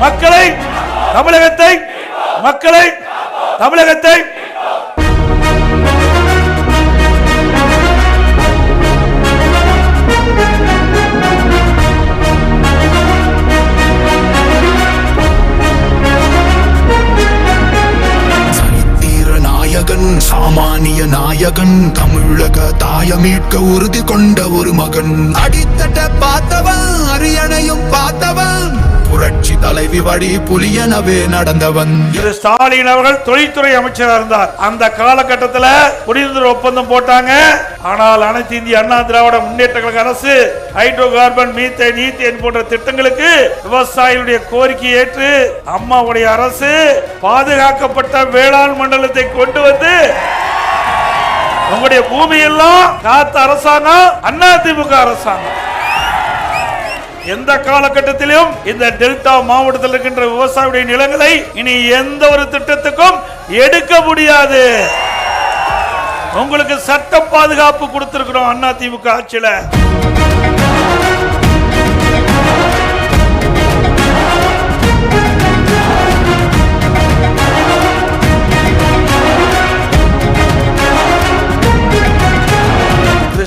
மக்களை தமிழகத்தை மக்களை தமிழகத்தை. நாயகன் சாமானிய நாயகன் தமிழக தாய மீட்க உறுதி கொண்ட ஒரு மகன். அடித்தட்ட பார்த்தவன் அரியணையும் பார்த்தவன் தலைவி வழி புலியனவே நடந்தவன். ஸ்டாலின் அவர்கள் தொழில்துறை அமைச்சராக இருந்தார். அந்த காலகட்டத்தில் குடியிருந்த ஒப்பந்தம் போட்டாங்க. ஆனால் அனைத்து இந்திய அண்ணா திராவிட முன்னேற்ற கழக அரசு ஹைட்ரோ கார்பன் மீத்தேன் ஈத்தேன் போன்ற திட்டங்களுக்கு விவசாயிகளுடைய கோரிக்கை ஏற்று அம்மாவுடைய அரசு பாதுகாக்கப்பட்ட வேளாண் மண்டலத்தை கொண்டு வந்து உங்களுடைய பூமியெல்லாம் காத்த அரசாங்கம் அண்ணா திமுக அரசாங்கம். எந்த காலகட்டத்திலும் இந்த டெல்டா மாவட்டத்தில் இருக்கின்ற விவசாயியுடைய நிலங்களை இனி எந்த ஒரு திட்டத்துக்கும் எடுக்க முடியாது. உங்களுக்கு சட்ட பாதுகாப்பு கொடுத்திருக்கிறோம் அண்ணா திமுக ஆட்சியில.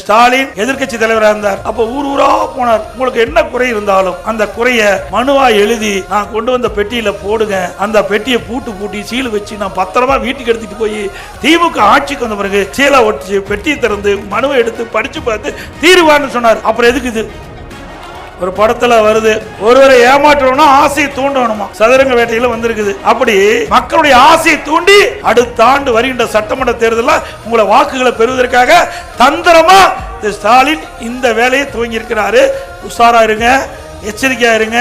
ஸ்டாலின் எதிர்க்கட்சி தலைவராக இருந்தார். அப்ப ஊர் ஊரா போனார். உங்களுக்கு என்ன குறை இருந்தாலும் அந்த குறைய மனுவா எழுதி நான் கொண்டு வந்த பெட்டியில போடுங்க. அந்த பெட்டியை பூட்டு பூட்டி சீல் வச்சு நான் பத்திரமா வீட்டுக்கு எடுத்துட்டு போய் திமுக ஆட்சிக்கு வந்த பிறகு சீலை ஒட்டிச்சு பெட்டியை திறந்து மனுவை எடுத்து படிச்சு பார்த்து தீர்வான்னு சொன்னார். அப்புறம் எதுக்கு இது? ஒரு படத்துல வருது. ஒருவரை ஏமாற்றணும்னா ஆசையை தூண்டணுமா? சதுரங்க வேட்டையில வந்திருக்குது. அப்படி மக்களுடைய ஆசையை தூண்டி அடுத்த ஆண்டு வருகின்ற சட்டமன்ற தேர்தலில் உங்களை வாக்குகளை பெறுவதற்காக தந்திரமா திரு ஸ்டாலின் இந்த வேலையை துவங்கி இருக்கிறாரு உஷாரா இருங்க எச்சரிக்கையா இருங்க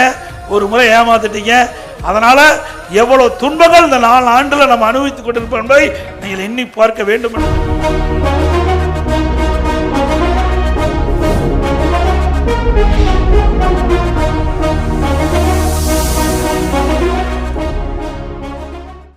ஒரு முறை ஏமாத்திட்டீங்க. அதனால எவ்வளவு துன்பங்கள் இந்த நாலு ஆண்டுல நம்ம அனுபவித்துக் கொண்டிருப்போம் என்பதை நீங்கள் எண்ணி பார்க்க வேண்டும் என்று